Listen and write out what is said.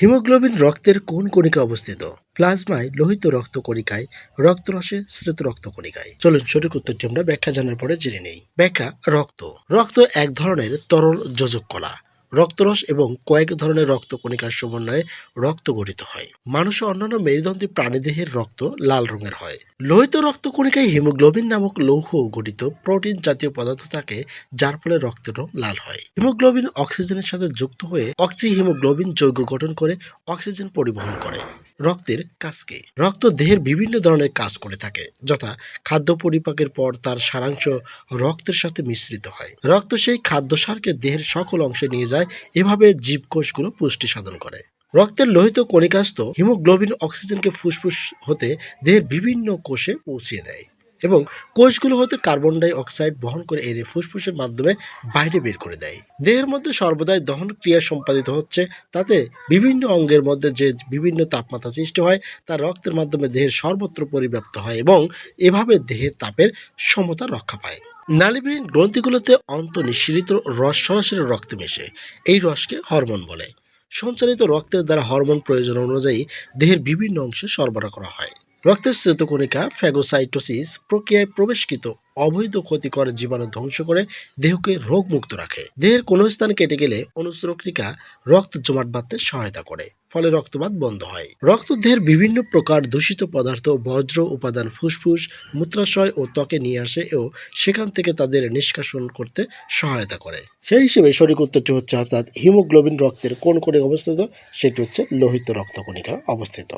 Haemoglobin রক্তের কোন কণিকা অবস্থিত? প্লাজমায় লোহিত রক্ত কণিকায়, রক্তরসে শ্বেত রক্ত কণিকায়। চলুন সঠিক উত্তরটি আমরা ব্যাখ্যা জানার পরে জেনে নেই। ব্যাখ্যা, রক্ত। রক্ত এক ধরনের তরল যোজক কলা। রক্তরস এবং কয়েক ধরনের রক্ত কণিকার সমন্বয়ে রক্ত গঠিত হয়। মানুষ ও অন্যান্য মেরুদণ্ডী প্রাণীদেহের রক্ত লাল রঙের হয়। লোহিত রক্ত কণিকায় হিমোগ্লোবিন নামক লৌহ গঠিত প্রোটিন জাতীয় পদার্থ থাকে, যার ফলে রক্তের রং লাল হয়। হিমোগ্লোবিন অক্সিজেনের সাথে যুক্ত হয়ে অক্সি হিমোগ্লোবিন যৌগ গঠন করে অক্সিজেন পরিবহন করে। রক্তের কাজকে। রক্ত দেহের বিভিন্ন ধরনের কাজ করে থাকে, যথা খাদ্য পরিপাকের পর তার সারাংশ রক্তের সাথে মিশ্রিত হয়। রক্ত সেই খাদ্য সারকে দেহের সকল অংশে নিয়ে যায়, এভাবে জীবকোষগুলো পুষ্টি সাধন করে। রক্তের লোহিত কণিকাস্ত হিমোগ্লোবিন অক্সিজেনকে ফুসফুস হতে দেহের বিভিন্ন কোষে পৌঁছে দেয়। এবং কোষগুলো হতে কার্বন ডাই অক্সাইড বহন করে এনে ফুসফুসের মাধ্যমে বাইরে বের করে দেয়। দেহের মধ্যে সর্বদাই দহন ক্রিয়া সম্পাদিত হচ্ছে, তাতে বিভিন্ন অঙ্গের মধ্যে যে বিভিন্ন তাপমাত্রা সৃষ্টি হয়, তা রক্তের মাধ্যমে দেহের সর্বত্র পরিব্যাপ্ত হয় এবং এভাবে দেহের তাপের সমতা রক্ষা পায়। নালীবিহীন গ্রন্থিগুলোতে অন্ত নিঃসৃত রস সরাসরি রক্তে মেশে, এই রসকে হরমোন বলে। সঞ্চালিত রক্তের দ্বারা হরমোন প্রয়োজন অনুযায়ী দেহের বিভিন্ন অংশে সরবরাহ করা হয়। রক্তের শ্বেতকণিকা ফ্যাগোসাইটোসিস প্রক্রিয়ায় প্রবেশকৃত অবৈধ ক্ষতিকর জীবাণু ধ্বংস করে দেহকে রোগমুক্ত রাখে। দেহের কোনো স্থান কেটে গেলে অনুসরক্রিকা রক্ত জমাট বাঁধতে সহায়তা করে, ফলে রক্তপাত বন্ধ হয়। রক্ত দেহের বিভিন্ন প্রকার দূষিত পদার্থ বজ্র উপাদান, ফুসফুস, মূত্রাশয় ও ত্বকে নিয়ে আসে ও সেখান থেকে তাদের নিষ্কাশন করতে সহায়তা করে। সেই হিসেবে সঠিক উত্তরটি হচ্ছে অর্থাৎ হিমোগ্লোবিন রক্তের কোন কোণে অবস্থিত? সেটি হচ্ছে লোহিত রক্তকণিকা অবস্থিত।